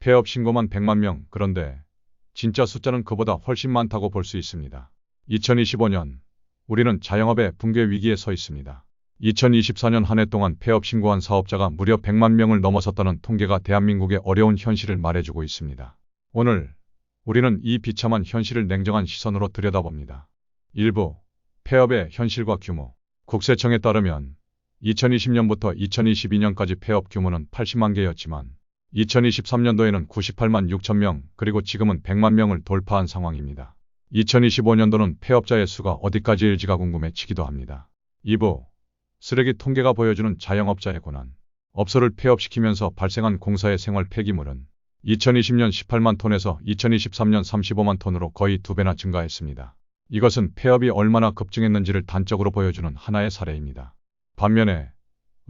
폐업 신고만 100만 명. 그런데 진짜 숫자는 그보다 훨씬 많다고 볼 수 있습니다. 2025년 우리는 자영업의 붕괴 위기에 서 있습니다. 2024년 한 해 동안 폐업 신고한 사업자가 무려 100만 명을 넘어섰다는 통계가 대한민국의 어려운 현실을 말해주고 있습니다. 오늘 우리는 이 비참한 현실을 냉정한 시선으로 들여다봅니다. 일부 폐업의 현실과 규모 국세청에 따르면 2020년부터 2022년까지 폐업 규모는 80만 개였지만 2023년도에는 98만 6천 명 그리고 지금은 100만 명을 돌파한 상황입니다. 2025년도는 폐업자의 수가 어디까지 일지가 궁금해지기도 합니다. 2부 쓰레기 통계가 보여주는 자영업자의 고난 업소를 폐업시키면서 발생한 공사의 생활 폐기물은 2020년 18만 톤에서 2023년 35만 톤으로 거의 두 배나 증가했습니다. 이것은 폐업이 얼마나 급증했는지를 단적으로 보여주는 하나의 사례입니다. 반면에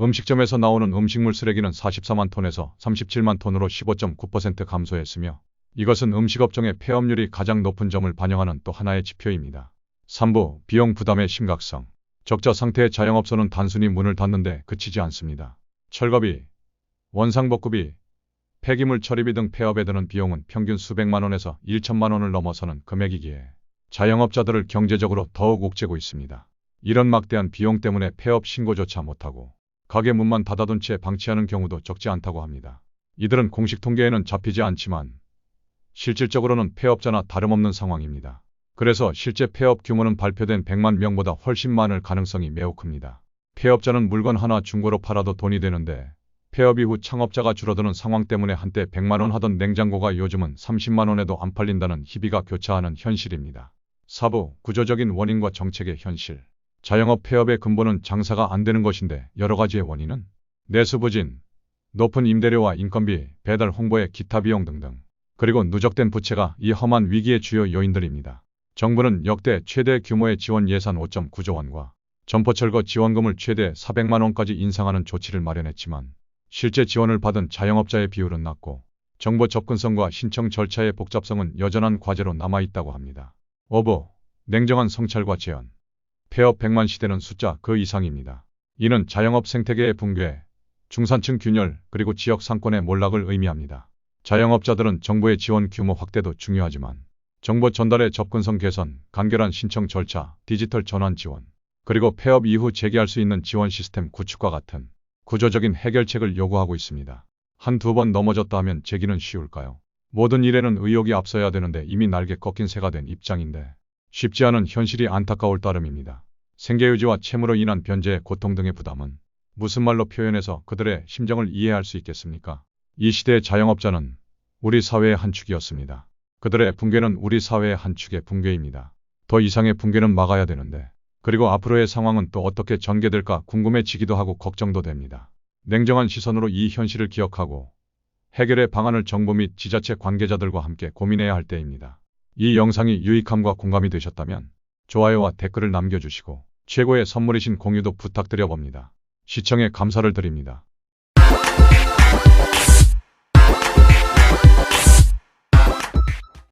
음식점에서 나오는 음식물 쓰레기는 44만 톤에서 37만 톤으로 15.9% 감소했으며 이것은 음식업종의 폐업률이 가장 높은 점을 반영하는 또 하나의 지표입니다. 3부 비용 부담의 심각성 적자 상태의 자영업소는 단순히 문을 닫는데 그치지 않습니다. 철거비, 원상복구비, 폐기물 처리비 등 폐업에 드는 비용은 평균 수백만 원에서 1천만 원을 넘어서는 금액이기에 자영업자들을 경제적으로 더욱 옥죄고 있습니다. 이런 막대한 비용 때문에 폐업 신고조차 못하고 가게 문만 닫아둔 채 방치하는 경우도 적지 않다고 합니다. 이들은 공식 통계에는 잡히지 않지만 실질적으로는 폐업자나 다름없는 상황입니다. 그래서 실제 폐업 규모는 발표된 100만 명보다 훨씬 많을 가능성이 매우 큽니다. 폐업자는 물건 하나 중고로 팔아도 돈이 되는데 폐업 이후 창업자가 줄어드는 상황 때문에 한때 100만 원 하던 냉장고가 요즘은 30만 원에도 안 팔린다는 희비가 교차하는 현실입니다. 사부, 구조적인 원인과 정책의 현실. 자영업 폐업의 근본은 장사가 안 되는 것인데 여러 가지의 원인은 내수 부진, 높은 임대료와 인건비, 배달 홍보의 기타 비용 등등, 그리고 누적된 부채가 이 험한 위기의 주요 요인들입니다. 정부는 역대 최대 규모의 지원 예산 5.9조 원과 점포철거 지원금을 최대 400만 원까지 인상하는 조치를 마련했지만 실제 지원을 받은 자영업자의 비율은 낮고 정보 접근성과 신청 절차의 복잡성은 여전한 과제로 남아있다고 합니다. 오보, 냉정한 성찰과 재현. 폐업 100만 시대는 숫자 그 이상입니다. 이는 자영업 생태계의 붕괴, 중산층 균열, 그리고 지역 상권의 몰락을 의미합니다. 자영업자들은 정부의 지원 규모 확대도 중요하지만 정보 전달의 접근성 개선, 간결한 신청 절차, 디지털 전환 지원, 그리고 폐업 이후 재개할 수 있는 지원 시스템 구축과 같은 구조적인 해결책을 요구하고 있습니다. 한 두 번 넘어졌다 하면 재기는 쉬울까요? 모든 일에는 의욕이 앞서야 되는데 이미 날개 꺾인 새가 된 입장인데 쉽지 않은 현실이 안타까울 따름입니다. 생계유지와 채무로 인한 변제의 고통 등의 부담은 무슨 말로 표현해서 그들의 심정을 이해할 수 있겠습니까? 이 시대의 자영업자는 우리 사회의 한 축이었습니다. 그들의 붕괴는 우리 사회의 한 축의 붕괴입니다. 더 이상의 붕괴는 막아야 되는데 그리고 앞으로의 상황은 또 어떻게 전개될까 궁금해지기도 하고 걱정도 됩니다. 냉정한 시선으로 이 현실을 기억하고 해결의 방안을 정부 및 지자체 관계자들과 함께 고민해야 할 때입니다. 이 영상이 유익함과 공감이 되셨다면 좋아요와 댓글을 남겨주시고 최고의 선물이신 공유도 부탁드려 봅니다. 시청에 감사를 드립니다.